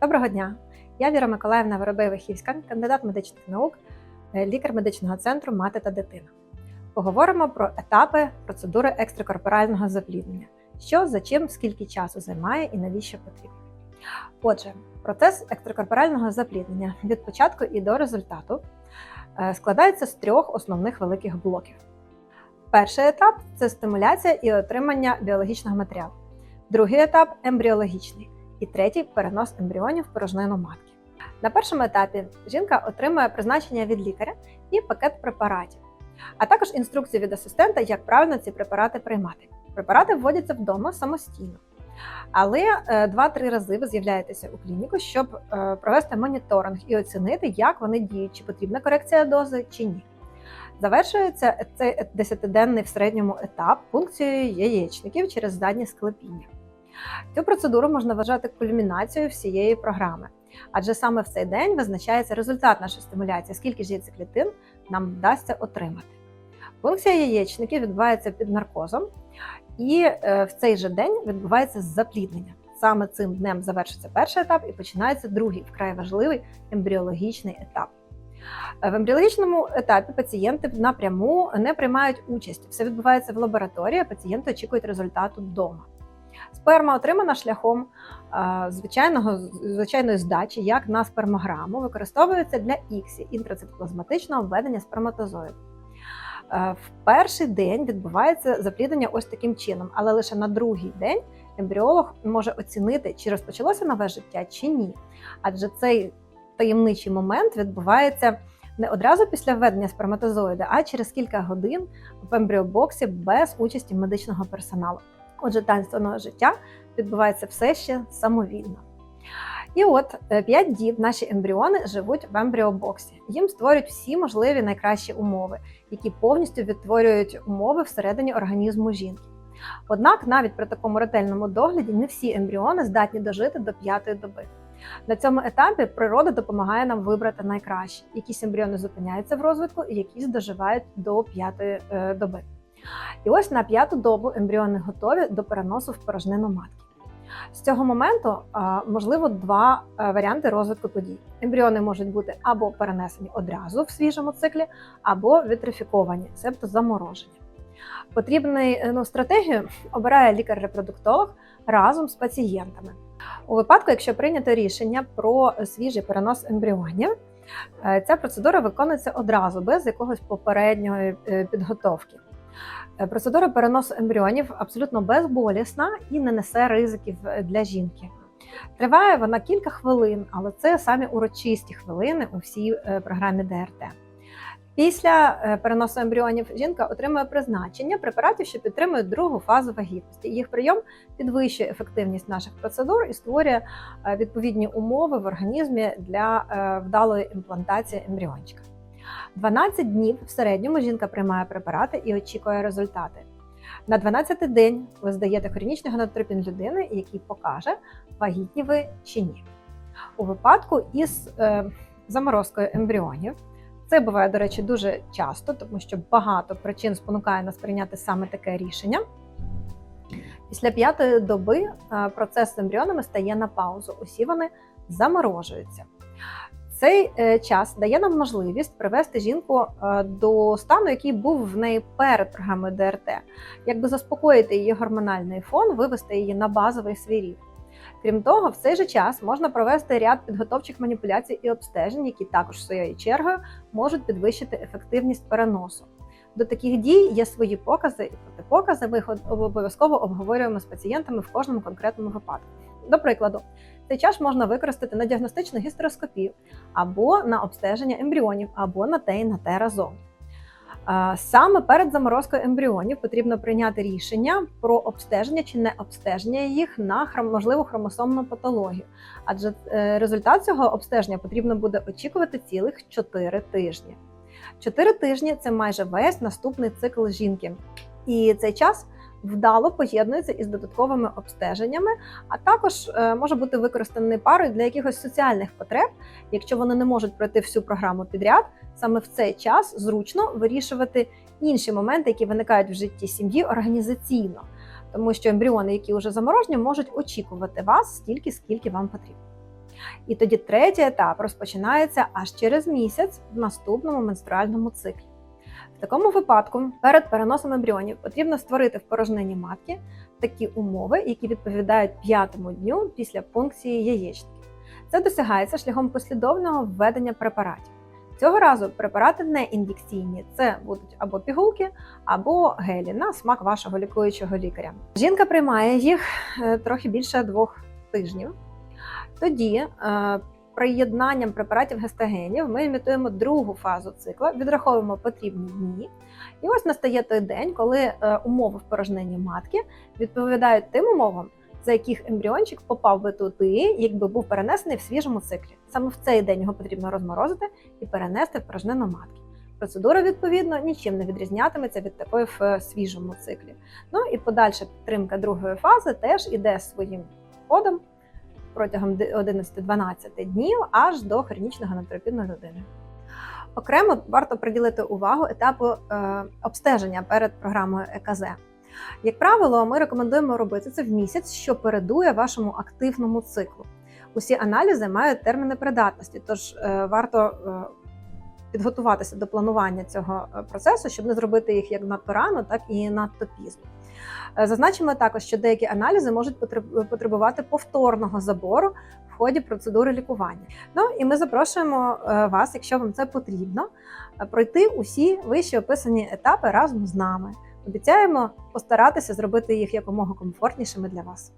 Доброго дня! Я Віра Миколаївна Воробей-Вихівська, кандидат медичних наук, е, лікар медичного центру Мати та дитина. Поговоримо про етапи процедури екстракорпорального запліднення, що за чим, скільки часу займає і навіщо потрібно. Отже, процес екстракорпорального запліднення від початку і до результату е, складається з трьох основних великих блоків. Перший етап це стимуляція і отримання біологічного матеріалу. Другий етап ембріологічний і третій перенос ембріонів в порожнину матки. На першому етапі жінка отримує призначення від лікаря і пакет препаратів, а також інструкцію від асистента, як правильно ці препарати приймати. Препарати вводяться вдома самостійно. Але е, 2-3 рази ви з'являєтеся у клініку, щоб е, провести моніторинг і оцінити, як вони діють, чи потрібна корекція дози, чи ні. Завершується цей 10-денний в середньому етап пункцією яєчників через заднє склепіння. Цю процедуру можна вважати кульмінацією всієї програми, адже саме в цей день визначається результат нашої стимуляції, скільки ж яйцеклітин нам вдасться отримати. Функція яєчників відбувається під наркозом, і е, в цей же день відбувається запліднення. Саме цим днем завершиться перший етап і починається другий, вкрай важливий ембріологічний етап. В ембріологічному етапі пацієнти напряму не приймають участь. Все відбувається в лабораторії, а пацієнти очікують результату вдома. Сперма отримана шляхом е, звичайного, звичайної здачі, як на спермограму, використовується для іксі інтрацитоплазматичного введення сперматозоїду. Е, В перший день відбувається запліднення ось таким чином, але лише на другий день ембріолог може оцінити, чи розпочалося нове життя, чи ні. Адже цей таємничий момент відбувається не одразу після введення сперматозоїда, а через кілька годин в ембріобоксі без участі медичного персоналу. Отже, таїнственного життя відбувається все ще самовільно. І от 5 діб наші ембріони живуть в ембріобоксі. Їм створюють всі можливі найкращі умови, які повністю відтворюють умови всередині організму жінки. Однак навіть при такому ретельному догляді не всі ембріони здатні дожити до п'ятої доби. На цьому етапі природа допомагає нам вибрати найкраще. Якісь ембріони зупиняються в розвитку, і якісь доживають до п'ятої е, доби. І ось на п'яту добу ембріони готові до переносу в порожнину матки. З цього моменту можливо два варіанти розвитку подій. Ембріони можуть бути або перенесені одразу в свіжому циклі, або вітрифіковані, себто заморожені. Потрібну ну, стратегію обирає лікар-репродуктолог разом з пацієнтами. У випадку, якщо прийнято рішення про свіжий перенос ембріонів, е, ця процедура виконується одразу без якогось попередньої е, підготовки. Е, Процедура переносу ембріонів абсолютно безболісна і не несе ризиків для жінки. Триває вона кілька хвилин, але це самі урочисті хвилини у всій е, програмі ДРТ. Після е, переносу ембріонів жінка отримує призначення препаратів, що підтримують другу фазу вагітності. Їх прийом підвищує ефективність наших процедур і створює е, відповідні умови в організмі для вдалої імплантації ембріончика. 12 днів в середньому жінка приймає препарати і очікує результати. На 12-й день ви здаєте хронічний гонотропін людини, який покаже, вагітні ви чи ні. У випадку із е, заморозкою ембріонів, це буває, до речі, дуже часто, тому що багато причин спонукає нас прийняти саме таке рішення. Після п'ятої доби е, процес з ембріонами стає на паузу. Усі вони заморожуються. Цей е, час дає нам можливість привести жінку е, до стану, який був в неї перед програмою ДРТ, якби заспокоїти її гормональний фон, вивести її на базовий свій рівень. Крім того, в цей же час можна провести ряд підготовчих маніпуляцій і обстежень, які також своєю чергою можуть підвищити ефективність переносу. До таких дій є свої покази і протипокази. Ми обов'язково обговорюємо з пацієнтами в кожному конкретному випадку. До прикладу, цей час можна використати на діагностичну гістероскопію, або на обстеження ембріонів, або на те і на те разом. Саме перед заморозкою ембріонів потрібно прийняти рішення про обстеження чи не обстеження їх на можливу хромосомну патологію, адже е, результат цього обстеження потрібно буде очікувати цілих 4 тижні. 4 тижні це майже весь наступний цикл жінки, і цей час вдало поєднується із додатковими обстеженнями, а також е, може бути використаний парою для якихось соціальних потреб, якщо вони не можуть пройти всю програму підряд, саме в цей час зручно вирішувати інші моменти, які виникають в житті сім'ї організаційно, тому що ембріони, які вже заморожені, можуть очікувати вас стільки, скільки вам потрібно. І тоді третій етап розпочинається аж через місяць в наступному менструальному циклі. В такому випадку перед переносом ембріонів потрібно створити в порожнині матки такі умови, які відповідають п'ятому дню після пункції яєчники. Це досягається шляхом послідовного введення препаратів. Цього разу препарати не ін'єкційні, це будуть або пігулки, або гелі на смак вашого лікуючого лікаря. Жінка приймає їх е, трохи більше двох тижнів. Тоді е, приєднанням препаратів гестагенів ми імітуємо другу фазу цикла, відраховуємо потрібні дні. І ось настає той день, коли е, умови в порожненні матки відповідають тим умовам, за яких ембріончик попав би туди, якби був перенесений в свіжому циклі. Саме в цей день його потрібно розморозити і перенести в порожнину матки. Процедура, відповідно, нічим не відрізнятиметься від такої в е, свіжому циклі. Ну і подальша підтримка другої фази теж іде своїм ходом протягом 11-12 днів аж до хронічного натропідної людини. Окремо варто приділити увагу етапу е, обстеження перед програмою ЕКЗ. Як правило, ми рекомендуємо робити це в місяць, що передує вашому активному циклу. Усі аналізи мають терміни придатності, тож е, варто е, підготуватися до планування цього е, процесу, щоб не зробити їх як надто рано, так і надто пізно. Е, зазначимо також, що деякі аналізи можуть потребувати повторного забору в ході процедури лікування. Ну і ми запрошуємо е, вас, якщо вам це потрібно, пройти усі вище описані етапи разом з нами. Обіцяємо постаратися зробити їх якомога комфортнішими для вас.